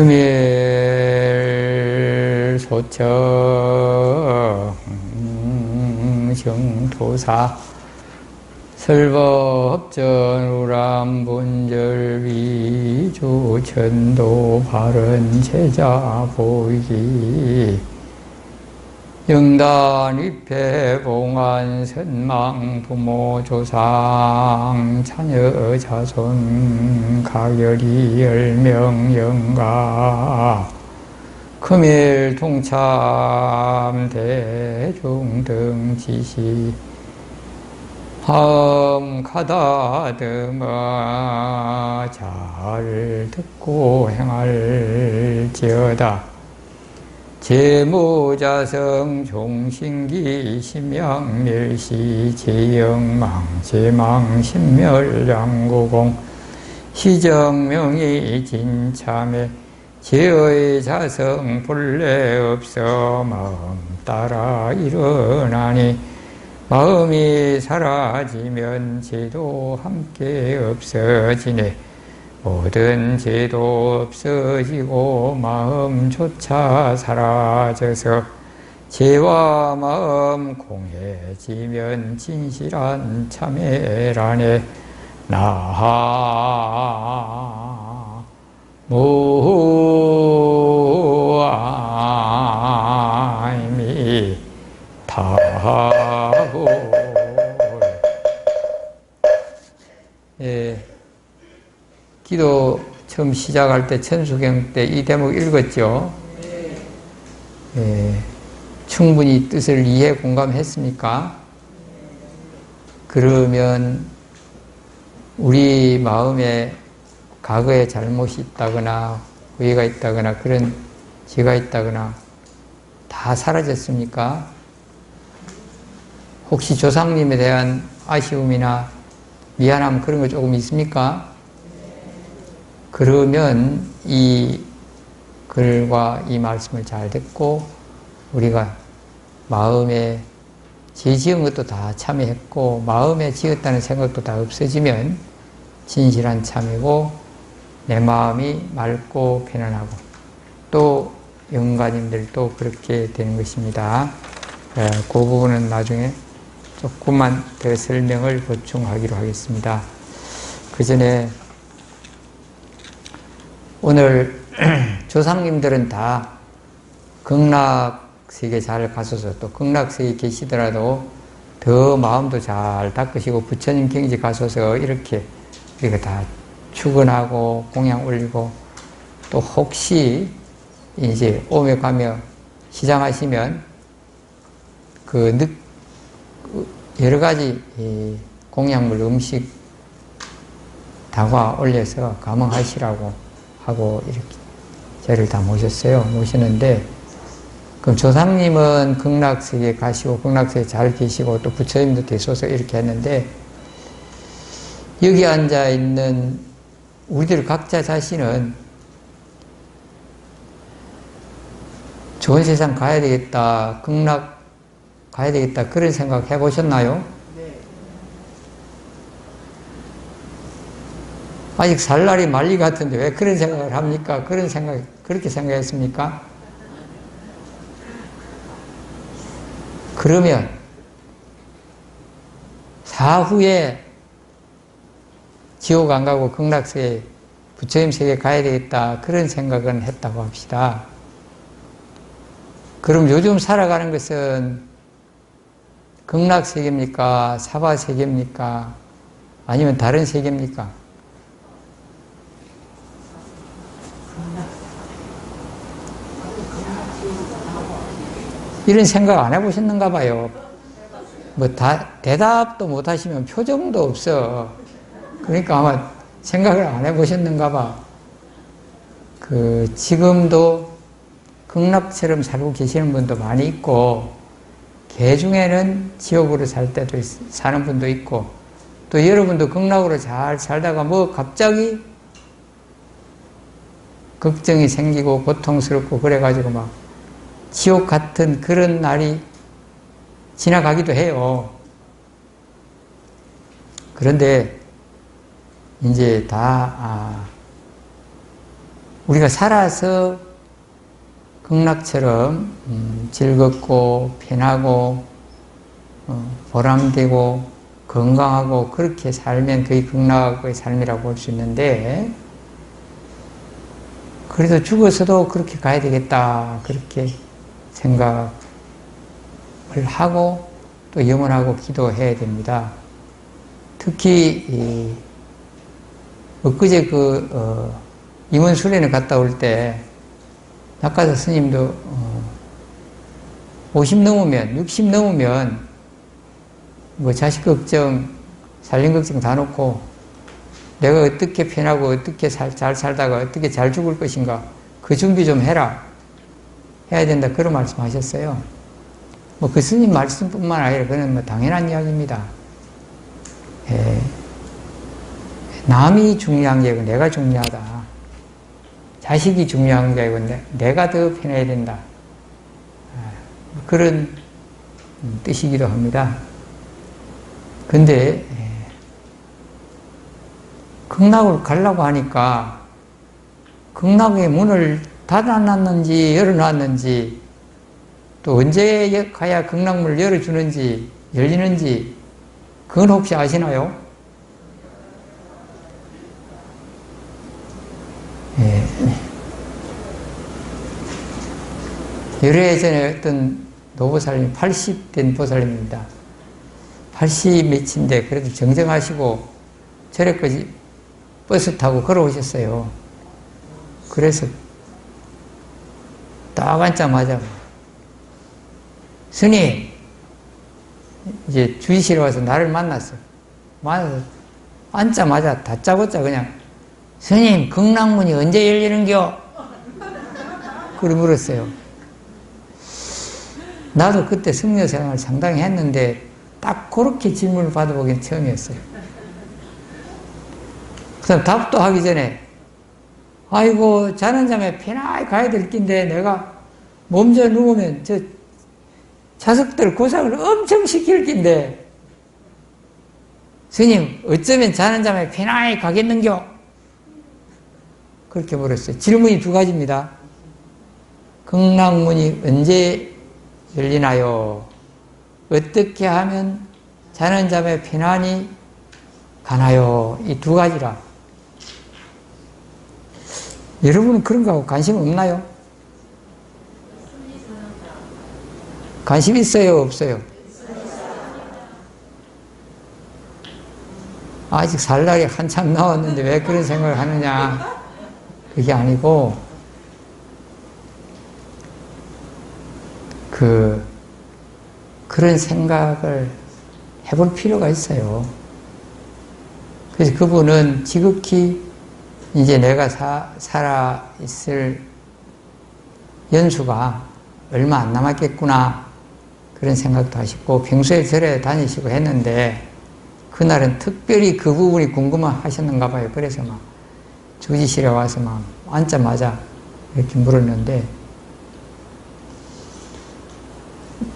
금일 소청 정토사. 설법전 우람 본절 위주 천도 바른 제자 보이기 영단 위패 봉안 선망 부모 조상 자녀 자손 가결이 열명 영가. 금일 통참 대중 등 지시. 함 가다듬어 잘 듣고 행할지어다 재무자성 종신기 심양멸시 제영망 제망 신멸양구공 시정명이 진참에 제의 자성 본래 없어 마음 따라 일어나니 마음이 사라지면 죄도 함께 없어지네 모든 죄도 없어지고 마음조차 사라져서 죄와 마음 공해지면 진실한 참회라네. 나하 무 시작할 때 천수경 때 이 대목 읽었죠? 예, 충분히 뜻을 이해 공감했습니까? 그러면 우리 마음에 과거에 잘못이 있다거나 후회가 있다거나 그런 죄가 있다거나 다 사라졌습니까? 혹시 조상님에 대한 아쉬움이나 미안함 그런 거 조금 있습니까? 그러면 이 글과 이 말씀을 잘 듣고 우리가 마음에 죄 지은 것도 다 참여했고 마음에 지었다는 생각도 다 없어지면 진실한 참이고 내 마음이 맑고 편안하고 또 영가님들도 그렇게 되는 것입니다. 그 부분은 나중에 조금만 더 설명을 보충하기로 하겠습니다. 그 전에 오늘 조상님들은 다 극락 세계 잘 가셔서 또 극락 세계 계시더라도 더 마음도 잘 닦으시고 부처님 경지 가셔서 이렇게 우리가 다 출근하고 공양 올리고 또 혹시 이제 오며 가며 시장하시면 그 늦, 여러 가지 공양물 음식 다과 올려서 감흥하시라고 하고 이렇게 저를 다 모셨어요. 모시는데 그럼 조상님은 극락세계 가시고 극락세계 잘 계시고 또 부처님도 되소서 이렇게 했는데 여기 앉아 있는 우리들 각자 자신은 좋은 세상 가야 되겠다, 극락 가야 되겠다 그런 생각 해보셨나요? 아직 살 날이 말리 같은데 왜 그런 생각을 합니까? 그런 생각, 그렇게 생각했습니까? 그러면, 사후에 지옥 안 가고 극락세계, 부처님 세계 가야 되겠다. 그런 생각은 했다고 합시다. 그럼 요즘 살아가는 것은 극락 세계입니까? 사바 세계입니까? 아니면 다른 세계입니까? 이런 생각 안 해보셨는가 봐요. 뭐 다, 대답도 못 하시면 표정도 없어. 그러니까 아마 생각을 안 해보셨는가 봐. 그, 지금도 극락처럼 살고 계시는 분도 많이 있고, 개 중에는 지옥으로 살 때도 있, 사는 분도 있고, 또 여러분도 극락으로 잘 살다가 뭐 갑자기 걱정이 생기고 고통스럽고 그래가지고 막 지옥 같은 그런 날이 지나가기도 해요. 그런데 이제 다 아, 우리가 살아서 극락처럼 음, 즐겁고 편하고 어, 보람되고 건강하고 그렇게 살면 그게 극락의 삶이라고 볼 수 있는데 그래도 죽어서도 그렇게 가야 되겠다 그렇게 생각을 하고 또 염원하고 기도해야 됩니다. 특히 이 엊그제 그 어, 임원 수련회 갔다 올 때 낙가사 스님도 어, 50 넘으면 60 넘으면 뭐 자식 걱정 살림 걱정 다 놓고 내가 어떻게 편하고 어떻게 살, 잘 살다가 어떻게 잘 죽을 것인가 그 준비 좀 해라 해야 된다 그런 말씀하셨어요. 뭐 그 스님 말씀뿐만 아니라 그는 뭐 당연한 이야기입니다. 예. 남이 중요한 게 아니고 내가 중요하다. 자식이 중요한 게 아니고 내가 더 편해야 된다. 아, 그런 뜻이기도 합니다. 근데 예. 극락을 가려고 하니까 극락의 문을 닫아놨는지 열어놨는지 또 언제 가야 극락문을 열어주는지 열리는지 그건 혹시 아시나요? 예. 여러 예전에 어떤 노보살님 80된 보살님입니다. 80 몇인데 그래도 정정하시고 저래까지 버스 타고 걸어오셨어요. 그래서 딱 앉자마자 스님 이제 주의실에 와서 나를 만났어. 만나서 앉자마자 다짜고짜 그냥 스님 극락문이 언제 열리는겨? 그러 물었어요. 나도 그때 승려 생활 상당히 했는데 딱 그렇게 질문을 받아보긴 처음이었어요. 그래서 답도 하기 전에 아이고 자는 잠에 편하게 가야 될 낀데 내가 몸져 누우면 저 자석들 고상을 엄청 시킬 낀데 스님 어쩌면 자는 잠에 편하게 가겠는겨? 그렇게 물었어요. 질문이 두 가지입니다. 극락문이 언제 열리나요? 어떻게 하면 자는 잠에 편안히 가나요? 이 두 가지라. 여러분은 그런 거하고 관심 없나요? 관심 있어요? 없어요? 아직 살 날이 한참 나왔는데 왜 그런 생각을 하느냐? 그게 아니고, 그, 그런 생각을 해볼 필요가 있어요. 그래서 그분은 지극히 이제 내가 사, 살아 있을 연수가 얼마 안 남았겠구나. 그런 생각도 하시고, 평소에 절에 다니시고 했는데, 그날은 특별히 그 부분이 궁금하셨는가 봐요. 그래서 막 주지실에 와서 막 앉자마자 이렇게 물었는데,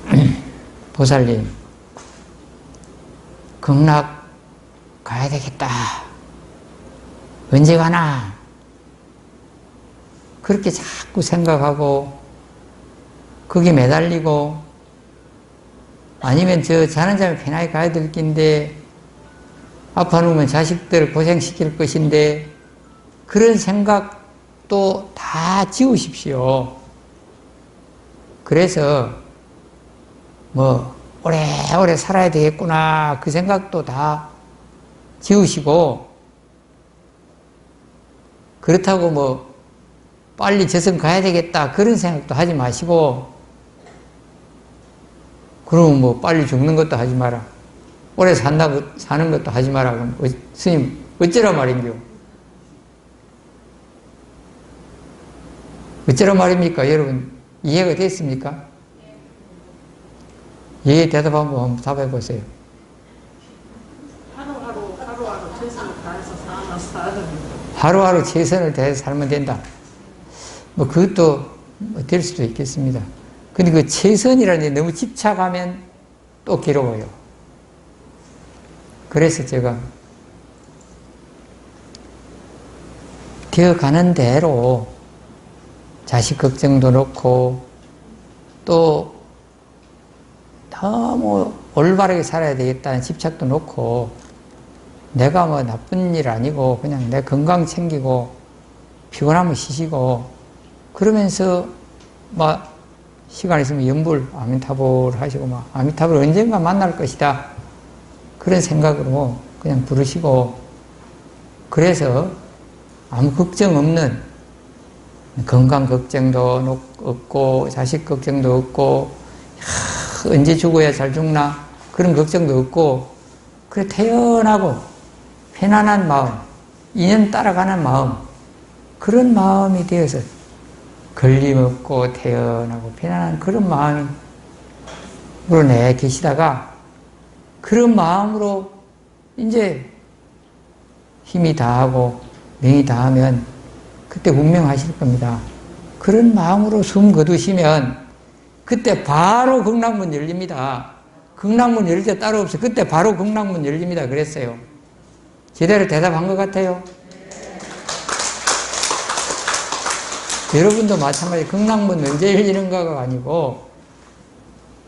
보살님, 극락 가야 되겠다. 언제 가나? 그렇게 자꾸 생각하고, 거기 매달리고, 아니면 저 자는 잠에 편하게 가야 될 긴데, 아파 누우면 자식들 고생시킬 것인데, 그런 생각도 다 지우십시오. 그래서, 뭐, 오래오래 살아야 되겠구나. 그 생각도 다 지우시고, 그렇다고 뭐, 빨리 저승 가야 되겠다. 그런 생각도 하지 마시고, 그러면 뭐, 빨리 죽는 것도 하지 마라. 오래 산다고, 사는 것도 하지 마라. 그럼, 어, 스님, 어쩌라 말인겨? 어쩌라 말입니까? 여러분, 이해가 됐습니까? 예, 대답 한번, 한번 답해 보세요. 하루하루 하루하루 최선을 다해서 살아 살아야 됩니다. 하루하루 최선을 다해서 살면 된다. 뭐 그것도 될 수도 있겠습니다. 근데 그 최선이라는 게 너무 집착하면 또 괴로워요. 그래서 제가 되어가는 대로 자식 걱정도 놓고 또 너무 올바르게 살아야 되겠다는 집착도 놓고 내가 뭐 나쁜 일 아니고 그냥 내 건강 챙기고 피곤하면 쉬시고 그러면서 막 시간 있으면 연불 아미타불 하시고 막 아미타불 언젠가 만날 것이다. 그런 생각으로 그냥 부르시고 그래서 아무 걱정 없는 건강 걱정도 놓- 없고 자식 걱정도 없고 야, 언제 죽어야 잘 죽나 그런 걱정도 없고 그래 태연하고 편안한 마음 인연 따라가는 마음 그런 마음이 되어서 걸림없고 태연하고 편안한 그런 마음으로 내 계시다가 그런 마음으로 이제 힘이 다하고 명이 다하면 그때 운명하실 겁니다. 그런 마음으로 숨 거두시면 그때 바로 극락문 열립니다. 극락문 열릴 때 따로 없어요. 그때 바로 극락문 열립니다. 그랬어요. 제대로 대답한 것 같아요. 여러분도 마찬가지 극락문 언제 열리는가가 아니고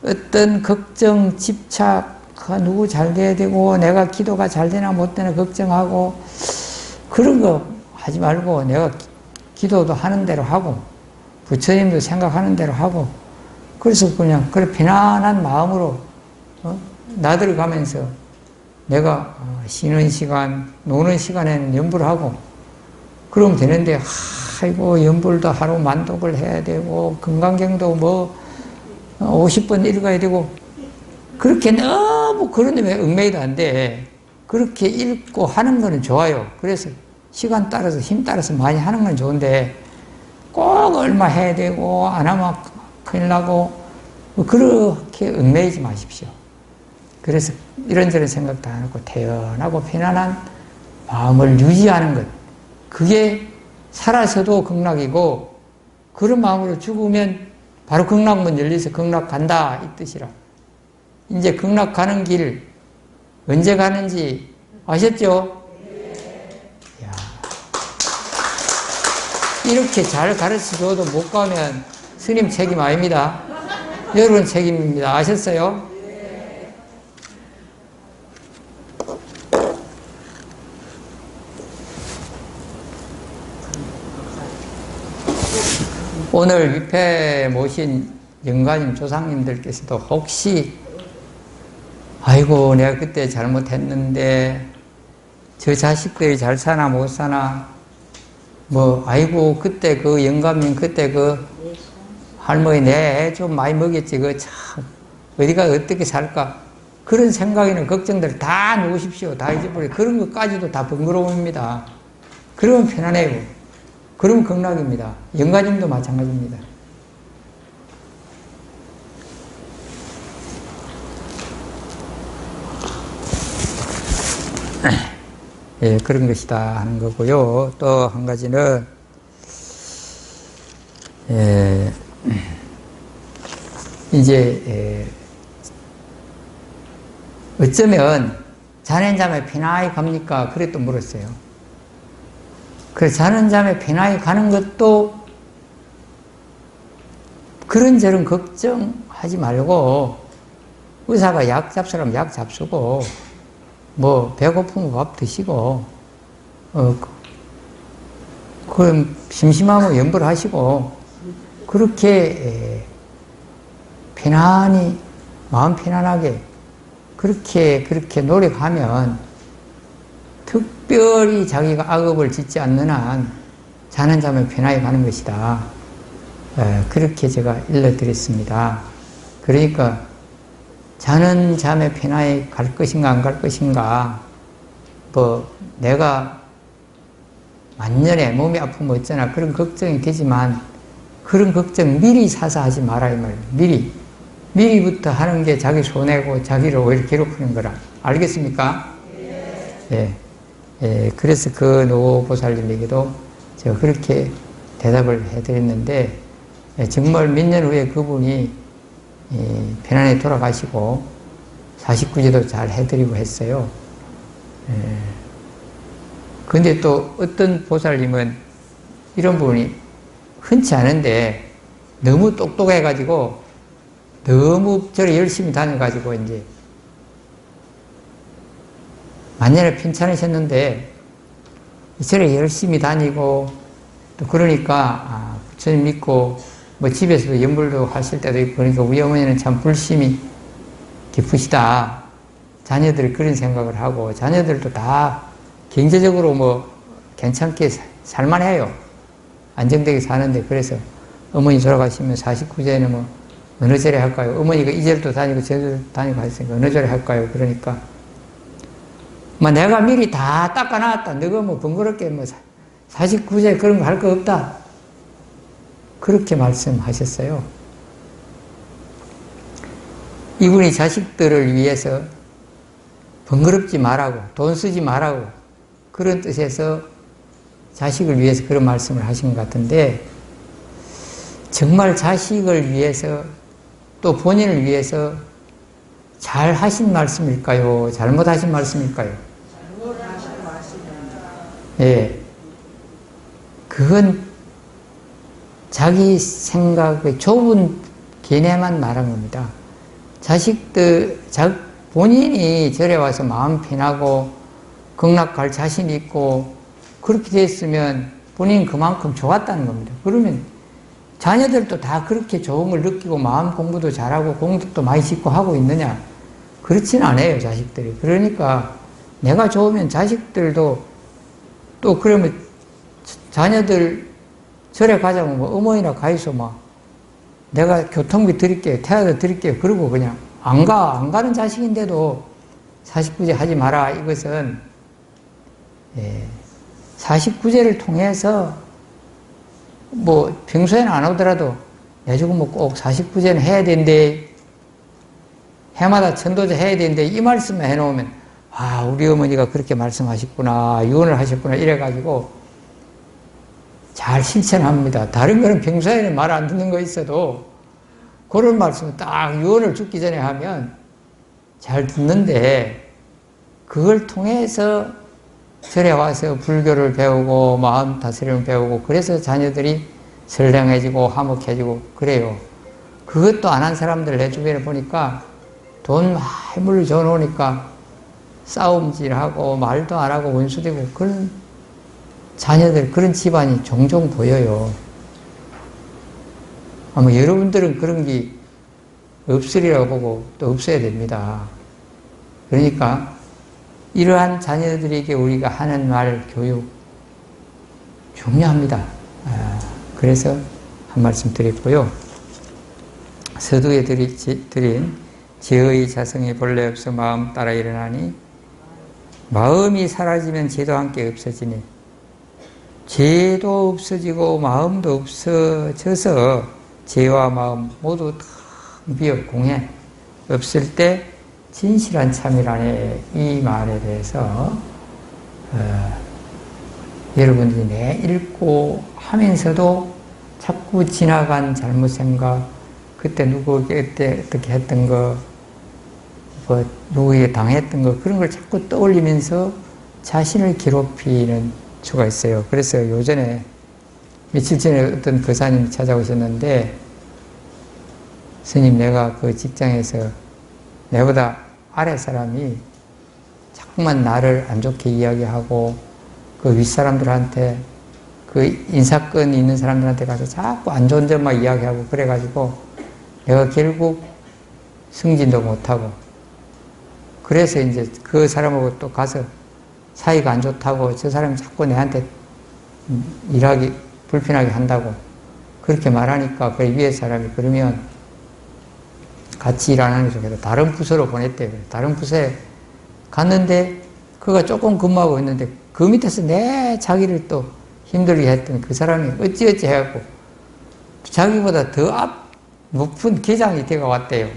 어떤 걱정, 집착, 아, 누구 잘 돼야 되고 내가 기도가 잘 되나 못 되나 걱정하고 그런 거 하지 말고 내가 기- 기도도 하는 대로 하고 부처님도 생각하는 대로 하고 그래서 그냥 그래 편안한 마음으로 어? 나들어가면서 내가 어, 쉬는 시간, 노는 시간에는 연불을 하고 그러면 되는데 아이고 연불도 하루 만독을 해야 되고 건강경도 뭐 50번 읽어야 되고 그렇게 너무 그런 데에 얽매이도 안 돼. 그렇게 읽고 하는 거는 좋아요. 그래서 시간 따라서 힘 따라서 많이 하는 건 좋은데 꼭 얼마 해야 되고 안 하면 큰일 나고 뭐 그렇게 얽매이지 마십시오. 그래서 이런저런 생각도 안 하고 태연하고 편안한 마음을 유지하는 것. 그게 살아서도 극락이고 그런 마음으로 죽으면 바로 극락문 열려서 극락 간다 이 뜻이라. 이제 극락 가는 길 언제 가는지 아셨죠? 야. 이렇게 잘 가르쳐줘도 못 가면 스님 책임 아닙니다. 여러분 책임입니다. 아셨어요? 오늘 위패 모신 영가님 조상님들께서도 혹시 아이고 내가 그때 잘못했는데 저 자식들이 잘 사나 못 사나 뭐 아이고 그때 그 영감님 그때 그 할머니 내 좀 많이 먹였지 그 참. 어디가 어떻게 살까? 그런 생각이나 걱정들 다 놓으십시오. 다 잊어버려. 그런 것까지도 다 번거로움입니다. 그러면 편안해요 그러면 극락입니다 영가님도 마찬가지입니다 예, 그런 것이다 하는 거고요. 또 한 가지는 예, 이제 예, 어쩌면 자넨 자매 편하게 갑니까? 그래 또 물었어요. 그래 자넨자매 편하게 가는 것도 그런저런 걱정하지 말고 의사가 약 잡수라면 약 잡수고 뭐 배고프면 밥 드시고 어 그럼 심심하면 연불하시고 그렇게 에, 편안히 마음 편안하게 그렇게 그렇게 노력하면 특별히 자기가 악업을 짓지 않는 한 자는 자면 편하게 가는 것이다. 에, 그렇게 제가 일러드렸습니다. 그러니까 자는 잠에 편하게 갈 것인가 안 갈 것인가 뭐 내가 만년에 몸이 아프면 어쩌나 그런 걱정이 되지만 그런 걱정 미리 사서 하지 말아 이 말이에요. 미리 미리부터 하는 게 자기 손해고 자기를 오히려 괴롭히는 거라 알겠습니까? 예. 예, 그래서 그 노보살님에게도 제가 그렇게 대답을 해드렸는데 예, 정말 몇 년 후에 그분이 예, 편안히 돌아가시고 49제도 잘 해드리고 했어요. 예. 근데 또 어떤 보살님은 이런 분이 흔치 않은데 너무 똑똑해가지고 너무 저를 열심히 다녀가지고 이제 만년에 편찮으셨는데 저를 열심히 다니고 또 그러니까 아, 부처님 믿고 뭐 집에서도 연불도 하실 때도 있고 그러니까 우리 어머니는 참 불심이 깊으시다. 자녀들 그런 생각을 하고 자녀들도 다 경제적으로 뭐 괜찮게 사- 살만해요. 안정되게 사는데 그래서 어머니 돌아가시면 49세는 뭐 어느 절에 할까요? 어머니가 이 절도 다니고 저 절도 다니고 하셨으니까 어느 절에 할까요? 그러니까 뭐 내가 미리 다 닦아놨다. 너가 뭐 번거롭게 뭐 49세 그런 거 할 거 없다. 그렇게 말씀하셨어요. 이분이 자식들을 위해서 번거롭지 말라고, 돈 쓰지 말라고, 그런 뜻에서 자식을 위해서 그런 말씀을 하신 것 같은데, 정말 자식을 위해서 또 본인을 위해서 잘 하신 말씀일까요? 잘못하신 말씀일까요? 잘못하신 말씀입니다. 예. 그건 자기 생각의 좁은 개념만 말한 겁니다. 자식들, 자, 본인이 절에 와서 마음 편하고 극락 갈 자신 있고 그렇게 됐으면 본인 그만큼 좋았다는 겁니다. 그러면 자녀들도 다 그렇게 걸 느끼고 마음 공부도 잘하고 공덕도 많이 짓고 하고 있느냐? 그렇지는 않아요, 자식들이. 그러니까 내가 좋으면 자식들도 또 그러면 자녀들 절에 가자고 뭐 어머니나 가이소 막 내가 교통비 드릴게요. 태아도 드릴게요. 그러고 그냥 안 가. 안 가는 자식인데도 49제 하지 마라. 이것은 예, 49제를 통해서 뭐 평소에는 안 오더라도 내주고 뭐꼭 49제는 해야 된대. 해마다 천도제 해야 되는데 이 말씀을 해놓으면 아 우리 어머니가 그렇게 말씀하셨구나 유언을 하셨구나 이래가지고 잘 실천합니다. 다른 거는 평소에는 말 안 듣는 거 있어도 그런 말씀 딱 유언을 죽기 전에 하면 잘 듣는데 그걸 통해서 절에 와서 불교를 배우고 마음 다스림을 배우고 그래서 자녀들이 선량해지고 화목해지고 그래요. 그것도 안 한 사람들 내 주변에 보니까 돈 많이 물려 놓으니까 싸움질하고 말도 안 하고 원수되고 그런 자녀들 그런 집안이 종종 보여요. 아마 여러분들은 그런 게 없으리라고 보고 또 없어야 됩니다. 그러니까 이러한 자녀들에게 우리가 하는 말 교육 중요합니다. 아, 그래서 한 말씀 드렸고요. 서두에 드린 제의 자성이 본래 없어 마음 따라 일어나니 마음이 사라지면 죄도 함께 없어지니 죄도 없어지고 마음도 없어져서 죄와 마음 모두 텅 비어 공해 없을 때 진실한 참이라네 이 말에 대해서 어, 여러분들이 내 읽고 하면서도 자꾸 지나간 잘못 생각 그때 누구에게 어떻게 했던 거, 뭐 누구에게 당했던 거 그런 걸 자꾸 떠올리면서 자신을 괴롭히는 수가 있어요. 그래서 요전에 며칠 전에 어떤 거사님이 찾아오셨는데 스님 내가 그 직장에서 내보다 아래 사람이 자꾸만 나를 안 좋게 이야기하고 그 윗사람들한테 그 인사권 있는 사람들한테 가서 자꾸 안 좋은 점만 이야기하고 그래가지고 내가 결국 승진도 못하고 그래서 이제 그 사람하고 또 가서 사이가 안 좋다고 저 사람이 자꾸 내한테 일하기 불편하게 한다고 그렇게 말하니까 그 위에 사람이 그러면 같이 일 안 하는 속에서 다른 부서로 보냈대요. 다른 부서에 갔는데 그가 조금 근무하고 있는데 그 밑에서 내 자기를 또 힘들게 했던 그 사람이 어찌어찌 해갖고 자기보다 더 앞 높은 계장이 되어 왔대요.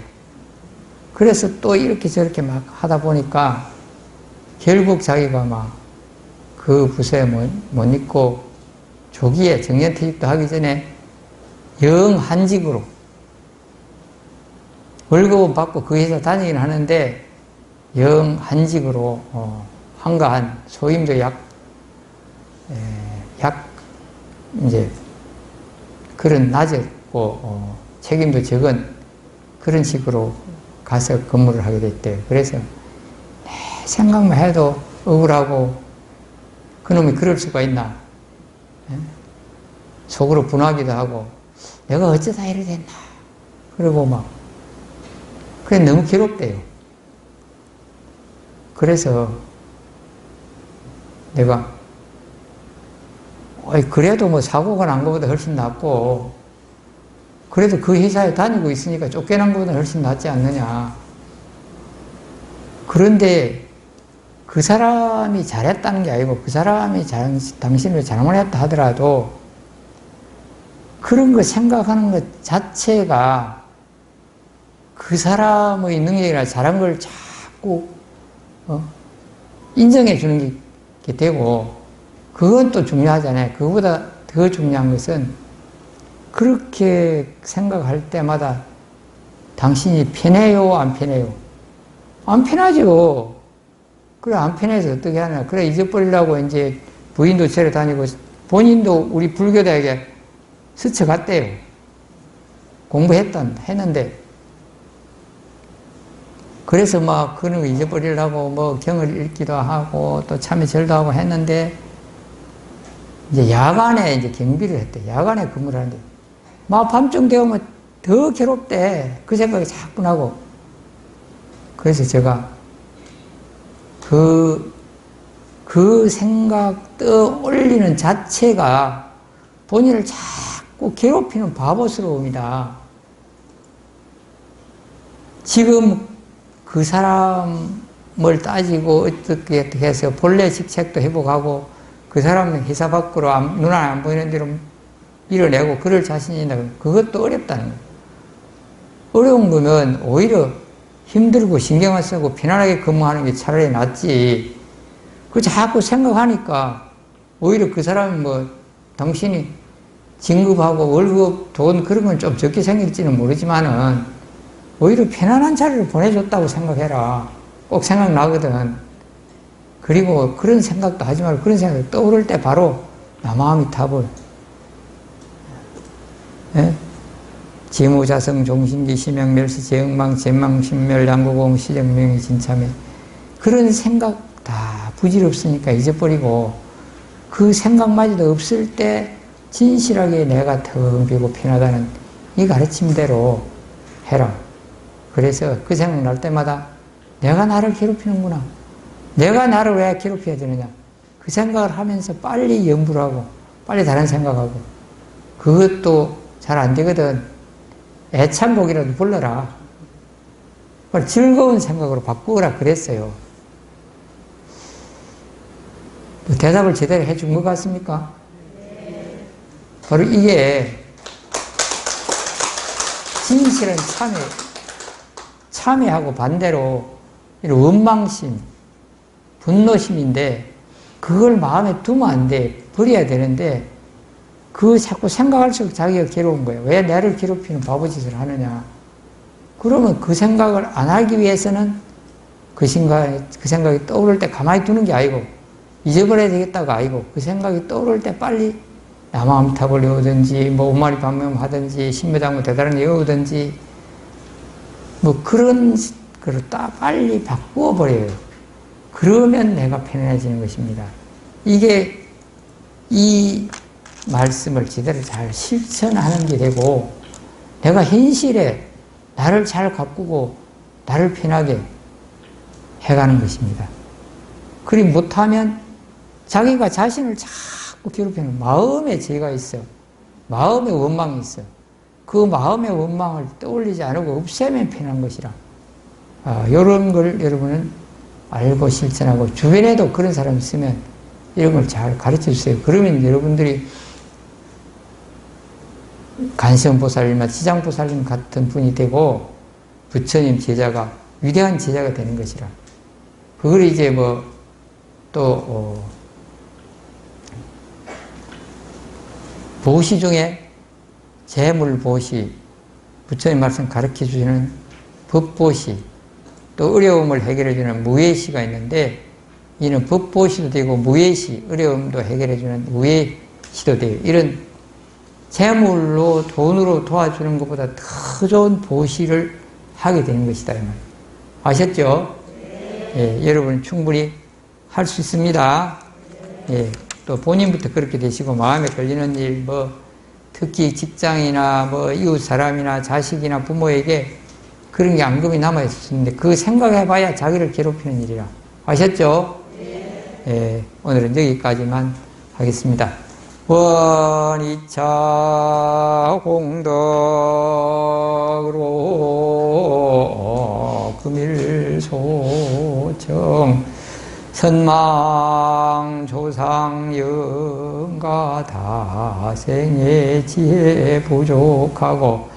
그래서 또 이렇게 저렇게 막 하다 보니까 결국 자기가 막 그 부서에 못, 못 있고 조기에 정년퇴직도 하기 전에 영 한직으로 월급은 받고 그 회사 다니긴 하는데 영 한직으로 어, 한가한 소임도 약, 에, 약 이제 그런 낮고 어, 책임도 적은 그런 식으로 가서 근무를 하게 됐대요. 그래서 내 생각만 해도 억울하고 그놈이 그럴 수가 있나 예? 속으로 분하기도 하고 내가 어쩌다 이래 됐나 그리고 막 그래 너무 괴롭대요. 그래서 내가 그래도 뭐 사고가 난 것보다 훨씬 낫고 그래도 그 회사에 다니고 있으니까 쫓겨난 것보다 훨씬 낫지 않느냐. 그런데 그 사람이 잘했다는 게 아니고 그 사람이 잘, 당신을 잘못했다 하더라도 그런 거 생각하는 것 자체가 그 사람의 능력이나 잘한 걸 자꾸 어? 인정해 주는 게 되고 그건 또 중요하잖아요. 그보다 더 중요한 것은 그렇게 생각할 때마다 당신이 편해요, 안 편해요? 안 편하죠. 그래, 안 편해서 어떻게 하냐. 그래, 잊어버리려고 이제 부인도 절에 다니고 본인도 우리 불교대학에 스쳐갔대요. 공부했던, 했는데. 그래서 막 그런 거 잊어버리려고 뭐 경을 읽기도 하고 또 참여절도 하고 했는데 이제 야간에 이제 경비를 했대. 야간에 근무를 하는데 막 밤중 되면 더 괴롭대. 그 생각이 자꾸 나고. 그래서 제가 그, 그 생각 떠올리는 자체가 본인을 자꾸 괴롭히는 바보스러움이다. 지금 그 사람을 따지고 어떻게 해서 본래 직책도 회복하고 그 사람은 회사 밖으로 안, 눈 안에 안 보이는 대로 밀어내고 그럴 자신이 있나 그것도 어렵다는 거예요. 어려운 거면 오히려 힘들고 신경을 쓰고 편안하게 근무하는 게 차라리 낫지. 그 자꾸 생각하니까 오히려 그 사람이 뭐 당신이 진급하고 월급 돈 그런 건 좀 적게 생길지는 모르지만은 오히려 편안한 자리를 보내줬다고 생각해라. 꼭 생각나거든. 그리고 그런 생각도 하지 말고 그런 생각이 떠오를 때 바로 나 마음이 타볼. 예? 지무자성 종신기 심영멸시 제응망 제망 신멸 양구공 시정명이 진참해 그런 생각 다 부질없으니까 잊어버리고 그 생각마저도 없을 때 진실하게 내가 텅 비고 편하다는 이 가르침대로 해라. 그래서 그 생각 날 때마다 내가 나를 괴롭히는구나. 내가 나를 왜 괴롭혀야 되느냐. 그 생각을 하면서 빨리 염불 하고 빨리 다른 생각하고 그것도 잘 안 되거든. 애창곡이라도 불러라. 즐거운 생각으로 바꾸라 그랬어요. 뭐 대답을 제대로 해준 것 같습니까? 바로 이게 진실은 참회, 참회하고 반대로 이런 원망심, 분노심인데 그걸 마음에 두면 안 돼. 버려야 되는데 그 자꾸 생각할수록 자기가 괴로운 거예요. 왜 나를 괴롭히는 바보짓을 하느냐. 그러면 그 생각을 안 하기 위해서는 그 생각, 그 생각이 떠오를 때 가만히 두는 게 아니고 잊어버려야 되겠다가 아니고 그 생각이 떠오를 때 빨리 남아암탑을 외우든지 뭐 오마리 반면 하든지 신묘장구 대단한 외우든지 뭐 그런 거를 딱 빨리 바꾸어 버려요. 그러면 내가 편안해지는 것입니다. 이게 이 말씀을 제대로 잘 실천하는 게 되고 내가 현실에 나를 잘 가꾸고 나를 편하게 해가는 것입니다. 그리 못하면 자기가 자신을 자꾸 괴롭히는 마음에 죄가 있어. 마음에 원망이 있어. 그 마음의 원망을 떠올리지 않고 없애면 편한 것이라. 아, 이런 걸 여러분은 알고 실천하고 주변에도 그런 사람 있으면 이런 걸 잘 가르쳐 주세요. 그러면 여러분들이 간성보살님이나 지장보살님 같은 분이 되고 부처님 제자가 위대한 제자가 되는 것이라. 그걸 이제 뭐 또 어, 보시 중에 재물 보시 부처님 말씀 가르쳐 주시는 법보시 또 어려움을 해결해 주는 무예시가 있는데 이는 법보시도 되고 무예시 어려움도 해결해 주는 무예시도 돼요. 이런 재물로 돈으로 도와주는 것보다 더 좋은 보시를 하게 되는 것이다. 아셨죠? 예, 여러분 충분히 할 수 있습니다. 예, 또 본인부터 그렇게 되시고 마음에 걸리는 일, 뭐 특히 직장이나 뭐 이웃 사람이나 자식이나 부모에게 그런 게 앙금이 남아 있었는데 그 생각해봐야 자기를 괴롭히는 일이라 아셨죠? 예, 오늘은 여기까지만 하겠습니다. 원이차 공덕으로 금일소청 선망 조상 영가 다생의 지혜 부족하고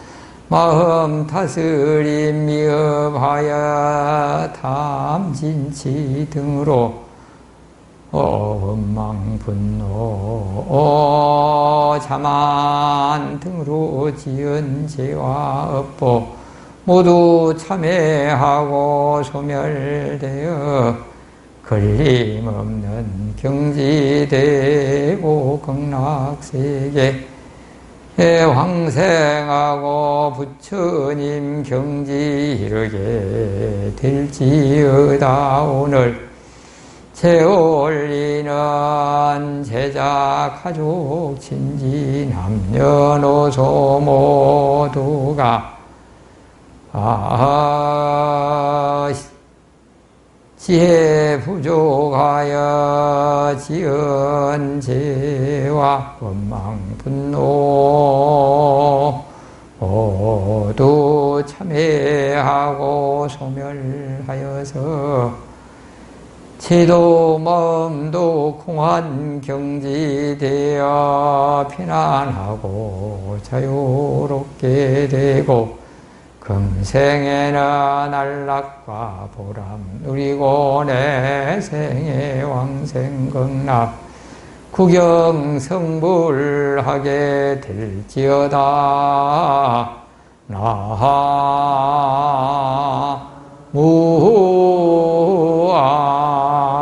마음 다스림 미흡하여 탐진치 등으로 원망 분노 어, 자만 등으로 지은 죄와 업보 모두 참회하고 소멸되어 걸림없는 경지되고 극락세계 황생하고 부처님 경지 이르게 될지어다 오늘 재올리는 제자 가족 친지 남녀노소 모두가 아 지혜 부족하여 지은 죄와 원망 분노 모두 참회하고 소멸하여서 치도 마음도 공한 경지되어 편안하고 자유롭게 되고 금생에는 안락과 보람 누리고 내 생에 왕생극락 구경성불하게 될지어다. 나 오호 아.